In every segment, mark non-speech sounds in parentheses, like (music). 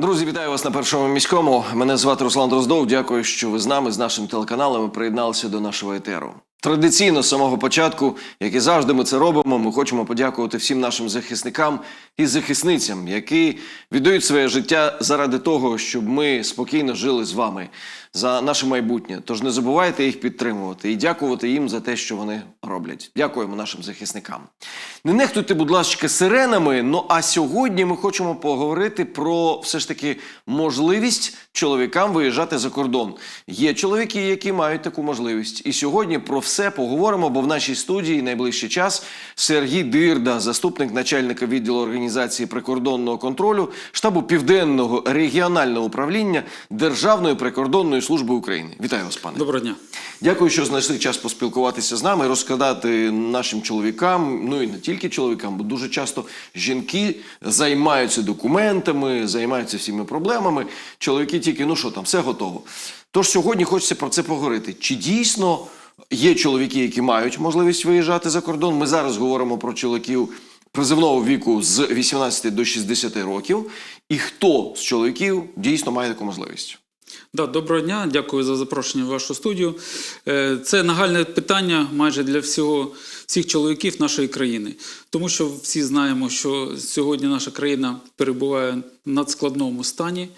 Друзі, вітаю вас на першому міському. Мене звати Руслан Дроздов. Дякую, що ви з нами з нашим телеканалом приєдналися до нашого етеру. Традиційно з самого початку, як і завжди, ми це робимо. Ми хочемо подякувати всім нашим захисникам і захисницям, які віддають своє життя заради того, щоб ми спокійно жили з вами за наше майбутнє. Тож не забувайте їх підтримувати і дякувати їм за те, що вони роблять. Дякуємо нашим захисникам. Не нехтуйте, будь ласка, сиренами. Ну а сьогодні ми хочемо поговорити про все ж таки можливість чоловікам виїжджати за кордон. Є чоловіки, які мають таку можливість. І сьогодні про все поговоримо, бо в нашій студії найближчий час Сергій Дирда, заступник начальника відділу організації прикордонного контролю штабу Південного регіонального управління Державної прикордонної служби України. Вітаю вас, пане. Доброго дня. Дякую, що знайшли час поспілкуватися з нами, розказати нашим чоловікам, ну і не тільки чоловікам, бо дуже часто жінки займаються документами, займаються всіми проблемами. Чоловіки тільки, ну що там, все готово. Тож сьогодні хочеться про це поговорити. Чи дійсно є чоловіки, які мають можливість виїжджати за кордон? Ми зараз говоримо про чоловіків призивного віку з 18 до 60 років. І хто з чоловіків дійсно має таку можливість? Да, доброго дня, дякую за запрошення в вашу студію. Е, Це нагальне питання майже для всього, всіх чоловіків нашої країни. Тому що всі знаємо, що сьогодні наша країна перебуває в надскладному стані,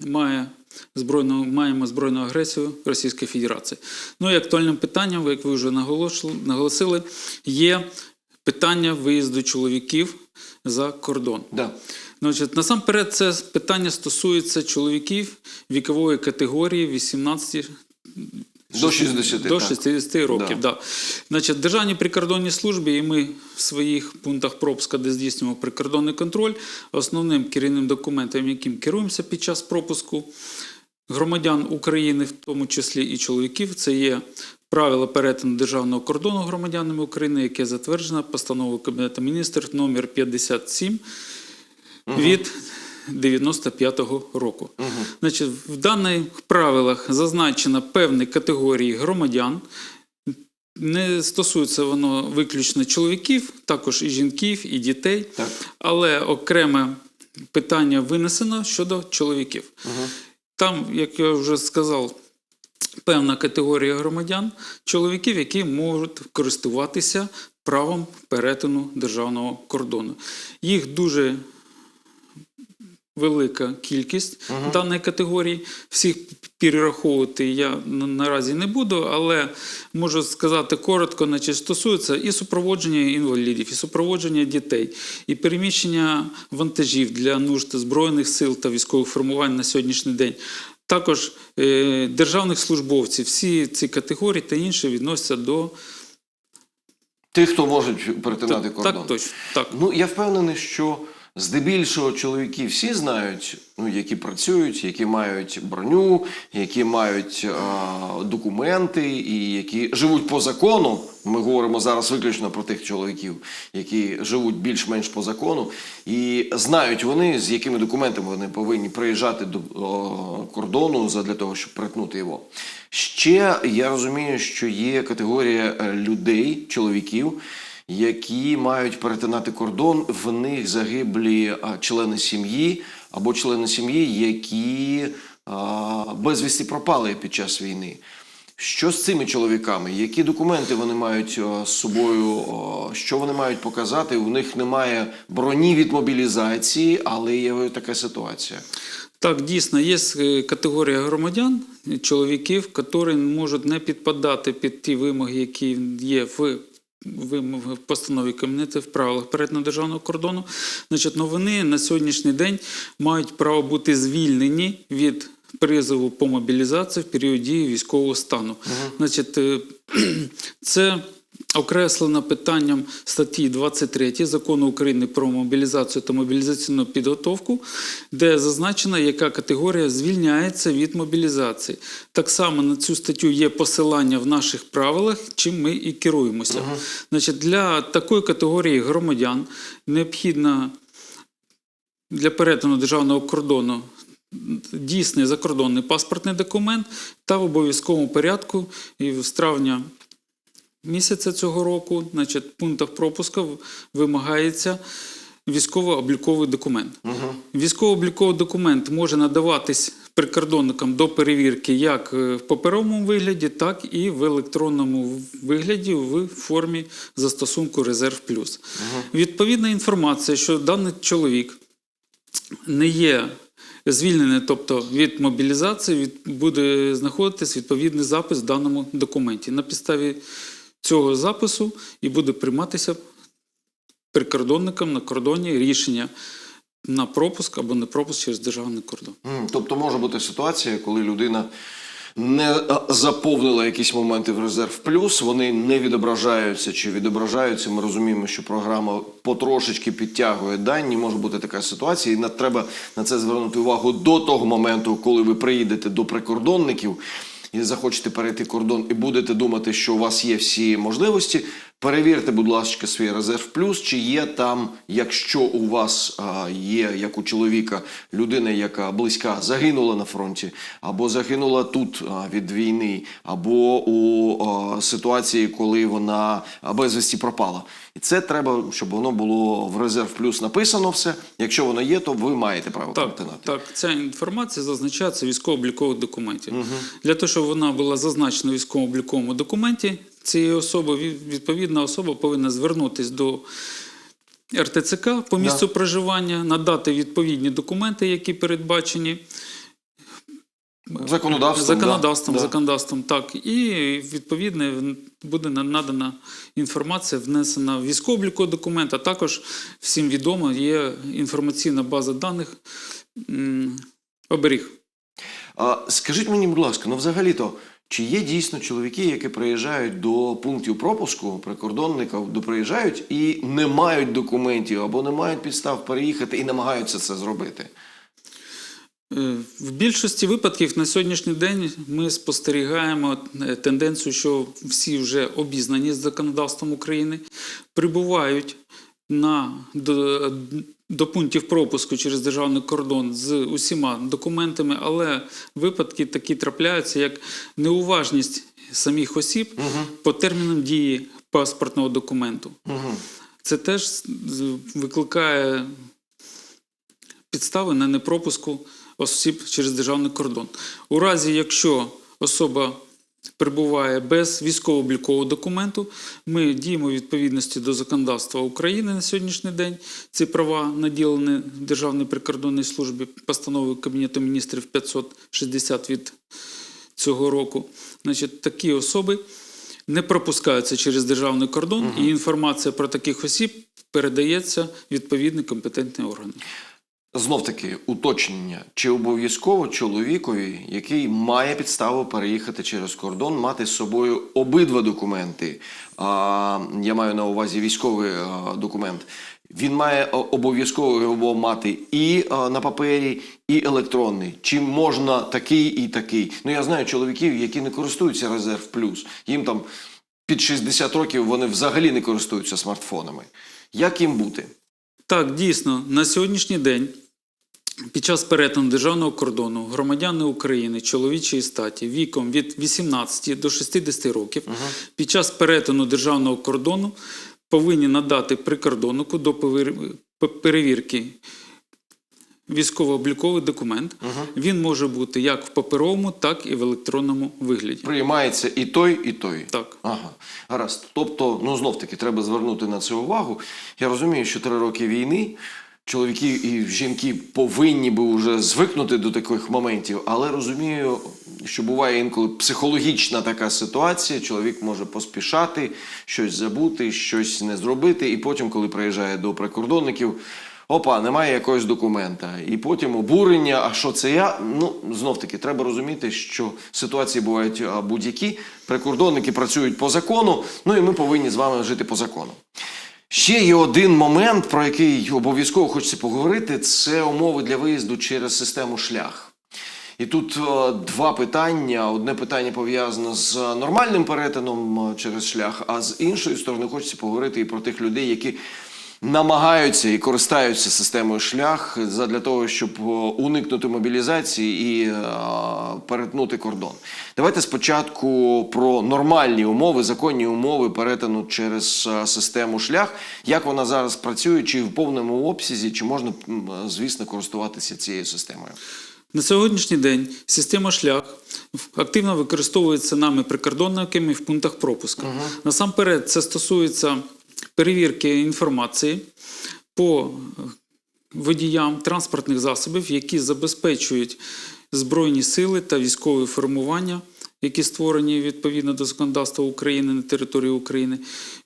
має збройну, маємо збройну агресію Російської Федерації. Ну і актуальним питанням, як ви вже наголосили, є питання виїзду чоловіків за кордон. Да. Значить, насамперед, це питання стосується чоловіків вікової категорії 18 До 60, до так. 60 років. Да. Да. Значить, Державній прикордонній службі, і ми в своїх пунктах пропуска, де здійснюємо прикордонний контроль, основним керівним документом, яким керуємося під час пропуску громадян України, в тому числі і чоловіків, це є правила перетину державного кордону громадянами України, яке затверджено постановою Кабінету міністрів номер 57 від 95-го року. Значить, в даних правилах зазначено певні категорії громадян. Не стосується воно виключно чоловіків, також і жінків, і дітей, Так. але окреме питання винесено щодо чоловіків. Там, як я вже сказав, певна категорія громадян, чоловіків, які можуть користуватися правом перетину державного кордону. Їх дуже велика кількість даної категорії. Всіх перераховувати я наразі не буду, але можу сказати коротко, значить, стосується і супроводження інвалідів, і супроводження дітей, і переміщення вантажів для нужд Збройних сил та військових формувань на сьогоднішній день. Також е, державних службовців, всі ці категорії та інші відносяться до Тих, хто можуть перетинати кордон. так, точно так. Ну, я впевнений, що здебільшого чоловіки всі знають, ну, які працюють, які мають броню, які мають а, документи і які живуть по закону. Ми говоримо зараз виключно про тих чоловіків, які живуть більш-менш по закону, і знають вони, з якими документами вони повинні приїжджати до о, кордону для того, щоб перетнути його. Ще я розумію, що є категорія е, людей, чоловіків, які мають перетинати кордон, в них загиблі члени сім'ї або члени сім'ї, які безвісті пропали під час війни. Що з цими чоловіками? Які документи вони мають з собою? Що вони мають показати? У них немає броні від мобілізації, але є така ситуація. Так, дійсно, є е, категорія громадян, чоловіків, які можуть не підпадати під ті вимоги, які є в вимоги в постанові Кабінету в правилах перетину державного кордону. Значить, ну вони на сьогоднішній день мають право бути звільнені від призову по мобілізації в період дії військового стану. Значить, е, (clears throat) це окреслено питанням статті 23 Закону України про мобілізацію та мобілізаційну підготовку, де зазначено, яка категорія звільняється від мобілізації. Так само на цю статтю є посилання в наших правилах, чим ми і керуємося. Значить, для такої категорії громадян необхідно для перетину державного кордону дійсний закордонний паспортний документ та в обов'язковому порядку і з травня місяця цього року, значить, в пунктах пропуску вимагається військово-обліковий документ. Військово-обліковий документ може надаватись прикордонникам до перевірки як е, в паперовому вигляді, так і в електронному вигляді в формі застосунку Резерв Плюс. Відповідна інформація, що даний чоловік не є звільнений, тобто від мобілізації, від, буде знаходитись відповідний запис в даному документі. На підставі цього запису і буде прийматися прикордонникам на кордоні рішення на пропуск або не пропуск через державний кордон. М, Тобто може бути ситуація, коли людина не е, заповнила якісь моменти в резерв плюс, вони не відображаються чи відображаються. Ми розуміємо, що програма потрошечки підтягує дані. Може бути така ситуація, і на треба на це звернути увагу до того моменту, коли ви приїдете до прикордонників. І захочете перейти кордон, і будете думати, що у вас є всі можливості. Перевірте, будь ласка, свій резерв плюс, чи є там, якщо у вас а, є, як у чоловіка, людина, яка близька загинула на фронті, або загинула тут а, від війни, або у а, ситуації, коли вона безвісті пропала. І це треба, щоб воно було в резерв плюс написано все. Якщо воно є, то ви маєте право Так, перетинати. так, ця інформація зазначається військово-облікових документів. Для того, щоб вона була зазначена в військово-обліковому документі, цієї особи, відповідна особа повинна звернутися до РТЦК по місцю проживання, надати відповідні документи, які передбачені Законодавством. законодавством, да. законодавством, так. І відповідно буде надана інформація, внесена в військово-обліковий документ, а також всім відомо є інформаційна база даних оберіг. А, скажіть мені, будь ласка, ну взагалі-то, чи є дійсно чоловіки, які приїжджають до пунктів пропуску прикордонників, до приїжджають і не мають документів або не мають підстав переїхати і намагаються це зробити? Е, В більшості випадків на сьогоднішній день ми спостерігаємо е, тенденцію, що всі вже обізнані з законодавством України, прибувають на, до, пунктів пропуску через державний кордон з усіма документами, але випадки такі трапляються, як неуважність самих осіб по термінам дії паспортного документу. Угу. Це теж викликає підстави на непропуску осіб через державний кордон. У разі, якщо особа перебуває без військово-облікового документу, ми діємо відповідності до законодавства України на сьогоднішній день. Ці права наділені Державній прикордонній службі постановою Кабінету міністрів 560 від цього року. Значить, такі особи не пропускаються через державний кордон, і інформація про таких осіб передається відповідні компетентні органи. Знов таки уточнення: чи обов'язково чоловікові, який має підставу переїхати через кордон, мати з собою обидва документи? А, я маю на увазі військовий документ. Він має обов'язково його мати і на папері, і електронний. Чи можна такий і такий? Ну я знаю чоловіків, які не користуються резерв плюс. Їм там під 60 років вони взагалі не користуються смартфонами. Як їм бути? Так, дійсно, на сьогоднішній день під час перетину державного кордону громадяни України чоловічої статі віком від 18 до 60 років під час перетину державного кордону повинні надати прикордоннику до перевірки військово-обліковий документ. Він може бути як в паперовому, так і в електронному вигляді. Приймається і той, і той. Так. Ага, гаразд. Тобто, ну знов таки, треба звернути на це увагу. Я розумію, що три роки війни. Чоловіки і жінки повинні би вже звикнути до таких моментів, але розумію, що буває інколи психологічна така ситуація. Чоловік може поспішати, щось забути, щось не зробити, і потім, коли приїжджає до прикордонників, опа, немає якогось документа. І потім обурення. А що це я? Ну знов таки, треба розуміти, що ситуації бувають будь-які. Прикордонники працюють по закону. Ну і ми повинні з вами жити по закону. Ще є один момент, про який обов'язково хочеться поговорити: це умови для виїзду через систему шлях. І тут е, два питання. Одне питання пов'язане з нормальним перетином е, через шлях, а з іншої сторони хочеться поговорити і про тих людей, які намагаються і користаються системою шлях для того, щоб е, уникнути мобілізації і е, перетнути кордон. Давайте спочатку про нормальні умови, законні умови перетину через е, систему шлях. Як вона зараз працює, чи в повному обсязі, чи можна, звісно, користуватися цією системою? На сьогоднішній день система шлях активно використовується нами прикордонниками в пунктах пропуску. Насамперед, це стосується перевірки інформації по водіям транспортних засобів, які забезпечують збройні сили та військові формування, які створені відповідно до законодавства України на території України,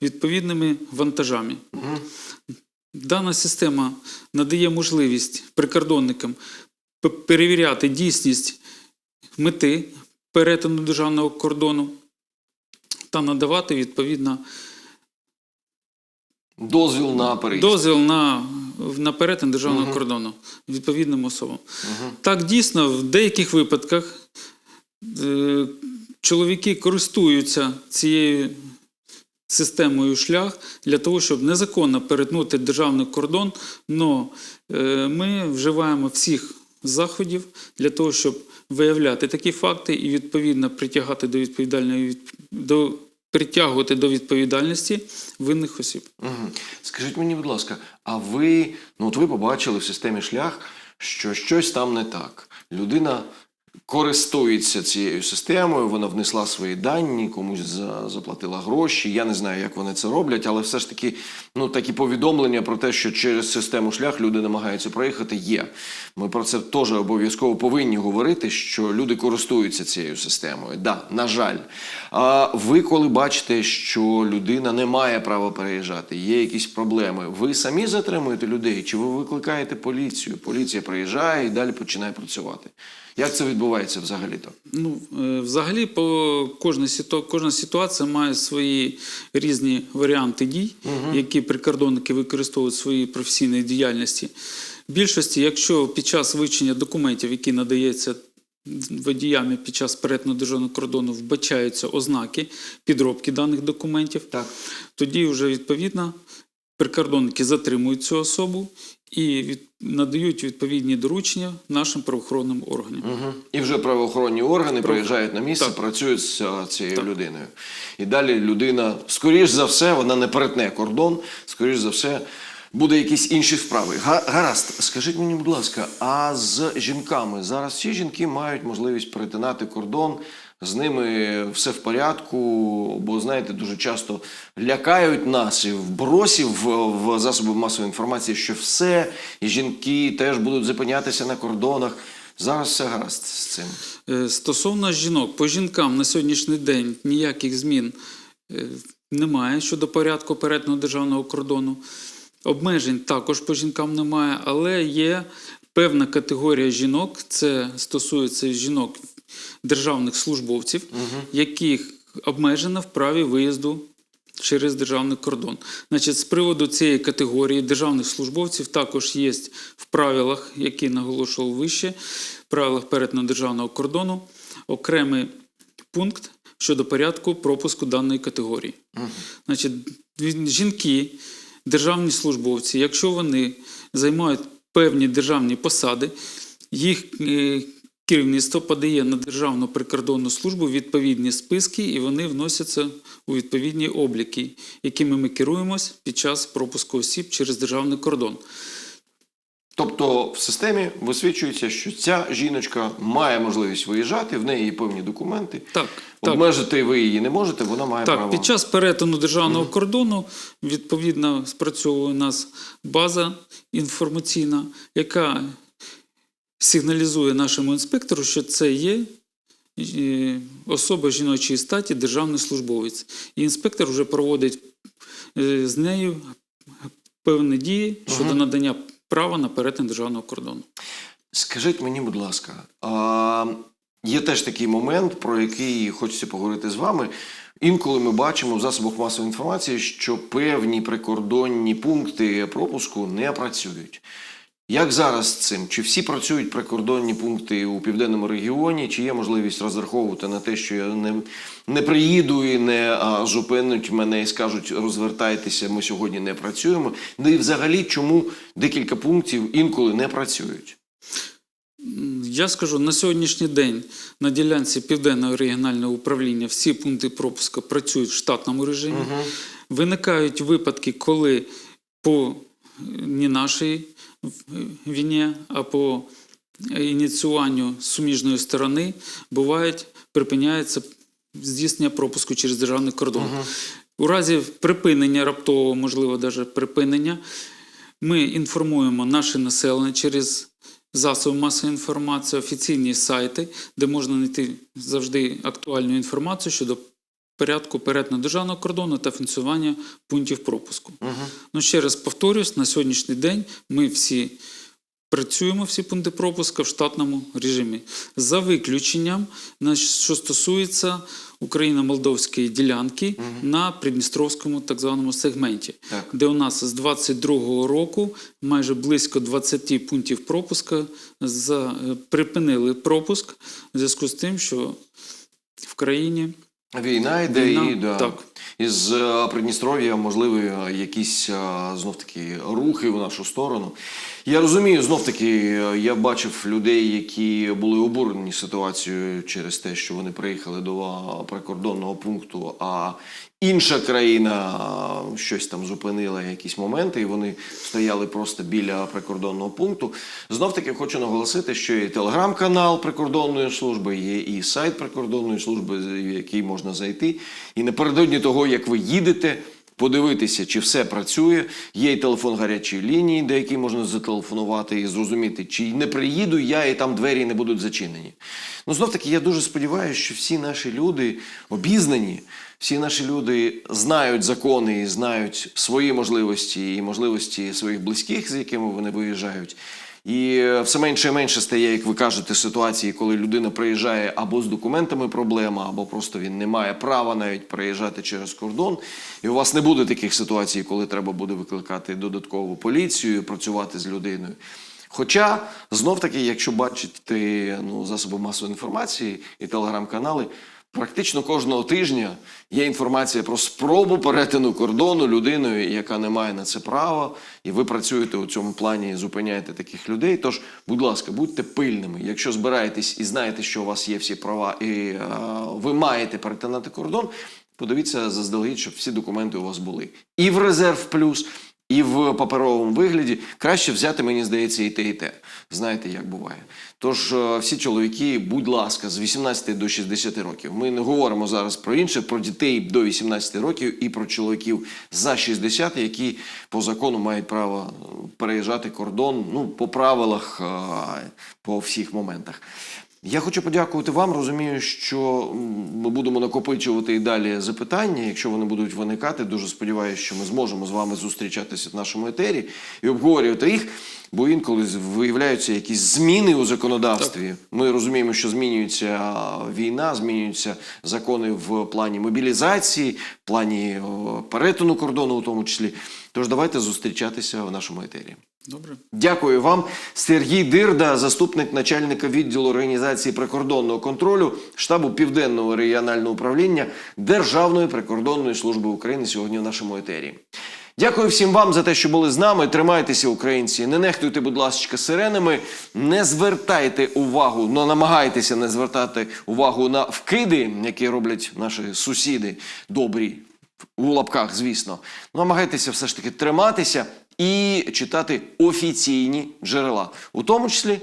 відповідними вантажами. Дана система надає можливість прикордонникам перевіряти дійсність мети перетину державного кордону та надавати відповідно Дозвіл на переїзд. дозвіл на, на перетин державного кордону відповідним особам. Так, дійсно, в деяких випадках е, чоловіки користуються цією системою шлях для того, щоб незаконно перетнути державний кордон. Но е, ми вживаємо всіх заходів для того, щоб виявляти такі факти і відповідно притягати до відповідальної від- до притягувати до відповідальності винних осіб. Угу. Скажіть мені, будь ласка, а ви, ну от ви побачили в системі шлях, що щось там не так. Людина користується цією системою, вона внесла свої дані, комусь за- заплатила гроші. Я не знаю, як вони це роблять, але все ж таки, ну такі повідомлення про те, що через систему шлях люди намагаються проїхати, є. Ми про це теж обов'язково повинні говорити, що люди користуються цією системою. Да, на жаль. А ви, коли бачите, що людина не має права переїжджати, є якісь проблеми, ви самі затримуєте людей, чи ви викликаєте поліцію? Поліція приїжджає і далі починає працювати. Як це відбувається взагалі-то? Ну, е, взагалі, по кожна, кожна ситуація має свої різні варіанти дій, які прикордонники використовують в своїй професійній діяльності. В більшості, якщо під час вивчення документів, які надаються водіями під час перетину державного кордону, вбачаються ознаки підробки даних документів, Так. тоді вже відповідно прикордонники затримують цю особу і від... надають відповідні доручення нашим правоохоронним органам. Угу. І вже правоохоронні органи приїжджають на місце, Так. працюють з цією Так. людиною. І далі людина, скоріш за все, вона не перетне кордон, скоріш за все, буде якісь інші справи. Га- Гаразд, скажіть мені, будь ласка, а з жінками зараз всі жінки мають можливість перетинати кордон. З ними все в порядку, бо знаєте, дуже часто лякають нас і вбросів в, засоби масової інформації, що все, і жінки теж будуть зупинятися на кордонах. Зараз все гаразд з цим. Е, Стосовно жінок, по жінкам на сьогоднішній день ніяких змін е, немає щодо порядку перетину державного кордону. Обмежень також по жінкам немає, але є певна категорія жінок, це стосується жінок державних службовців, яких обмежено в праві виїзду через державний кордон. Значить, з приводу цієї категорії державних службовців також є в правилах, які наголошував вище, правилах перетину державного кордону, окремий пункт щодо порядку пропуску даної категорії. Значить, жінки, державні службовці, якщо вони займають певні державні посади, їх е, керівництво подає на Державну прикордонну службу відповідні списки, і вони вносяться у відповідні обліки, якими ми керуємось під час пропуску осіб через державний кордон. Тобто в системі висвічується, що ця жіночка має можливість виїжджати, в неї є певні документи. Так, так. Обмежити ви її не можете, вона має Так, право. під час перетину державного кордону відповідно спрацьовує у нас база інформаційна, яка сигналізує нашому інспектору, що це є е, особа жіночої статі, державний службовець. І інспектор вже проводить е, з нею певні дії щодо надання права на перетин державного кордону. Скажіть мені, будь ласка, а, є теж такий момент, про який хочеться поговорити з вами. Інколи ми бачимо в засобах масової інформації, що певні прикордонні пункти пропуску не працюють. Як зараз з цим? Чи всі працюють прикордонні пункти у південному регіоні? Чи є можливість розраховувати на те, що я не, не приїду і не а, зупинять мене і скажуть розвертайтеся, ми сьогодні не працюємо? Ну і взагалі, чому декілька пунктів інколи не працюють? Я скажу, на сьогоднішній день на ділянці Південного регіонального управління всі пункти пропуску працюють в штатному режимі. Виникають випадки, коли по е, не нашій війні, а по ініціюванню суміжної сторони бувають, припиняється здійснення пропуску через державний кордон. У разі припинення раптового, можливо, навіть припинення, ми інформуємо наше населення через засоби масової інформації, офіційні сайти, де можна знайти завжди актуальну інформацію щодо порядку перетину державного кордону та функціонування пунктів пропуску. Ну, ще раз повторюсь, на сьогоднішній день ми всі працюємо, всі пункти пропуска в штатному режимі. За виключенням, що стосується Україно-Молдовської ділянки на Придністровському так званому сегменті, Так. де у нас з 22-го року майже близько 20 пунктів пропуска за, е, припинили пропуск в зв'язку з тим, що в країні Війна йде Війна, і да. так. із е, Придністров'я можливі е, якісь знов таки рухи в нашу сторону. Я розумію, знов таки е, я бачив людей, які були обурені ситуацією через те, що вони приїхали до е, прикордонного пункту, а інша країна щось там зупинила якісь моменти, і вони стояли просто біля прикордонного пункту. Знов таки хочу наголосити, що є телеграм-канал прикордонної служби, є і сайт прикордонної служби, в який можна зайти. І напередодні того, як ви їдете, подивитися, чи все працює. Є і телефон гарячої лінії, де який можна зателефонувати і зрозуміти, чи не приїду я, і там двері не будуть зачинені. Ну, знов таки, я дуже сподіваюся, що всі наші люди обізнані, всі наші люди знають закони і знають свої можливості і можливості своїх близьких, з якими вони виїжджають. І е, все менше і менше стає, як ви кажете, ситуації, коли людина приїжджає або з документами проблема, або просто він не має права навіть приїжджати через кордон. І у вас не буде таких ситуацій, коли треба буде викликати додаткову поліцію, працювати з людиною. Хоча знов таки, якщо бачите ну, засоби масової інформації і телеграм-канали, практично кожного тижня є інформація про спробу перетину кордону людиною, яка не має на це права, і ви працюєте у цьому плані, і зупиняєте таких людей. Тож, будь ласка, будьте пильними. Якщо збираєтесь і знаєте, що у вас є всі права, і е, ви маєте перетинати кордон, подивіться заздалегідь, щоб всі документи у вас були. І в резерв плюс, і в паперовому вигляді краще взяти, мені здається, і те, і те. Знаєте, як буває. Тож е, всі чоловіки, будь ласка, з 18 до 60 років. Ми не говоримо зараз про інше, про дітей до 18 років і про чоловіків за 60, які по закону мають право е, переїжджати кордон ну, по правилах, е, по всіх моментах. Я хочу подякувати вам. Розумію, що ми будемо накопичувати і далі запитання. Якщо вони будуть виникати, дуже сподіваюся, що ми зможемо з вами зустрічатися в нашому етері і обговорювати їх. Бо інколи виявляються якісь зміни у законодавстві. Ми розуміємо, що змінюється війна, змінюються закони в плані мобілізації, в плані перетину кордону, у тому числі. Тож давайте зустрічатися в нашому етері. Добре. Дякую вам, Сергій Дирда, заступник начальника відділу організації прикордонного контролю штабу Південного регіонального управління Державної прикордонної служби України сьогодні в нашому етері. Дякую всім вам за те, що були з нами. Тримайтеся, українці. Не нехтуйте, будь ласка, сиренами. Не звертайте увагу, ну намагайтеся не звертати увагу на вкиди, які роблять наші сусіди добрі у лапках, звісно. Намагайтеся все ж таки триматися і читати офіційні джерела, у тому числі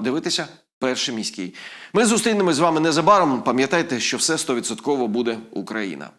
дивитися перший міський. Ми зустрінемось з вами незабаром. Пам'ятайте, що все 100% буде Україна.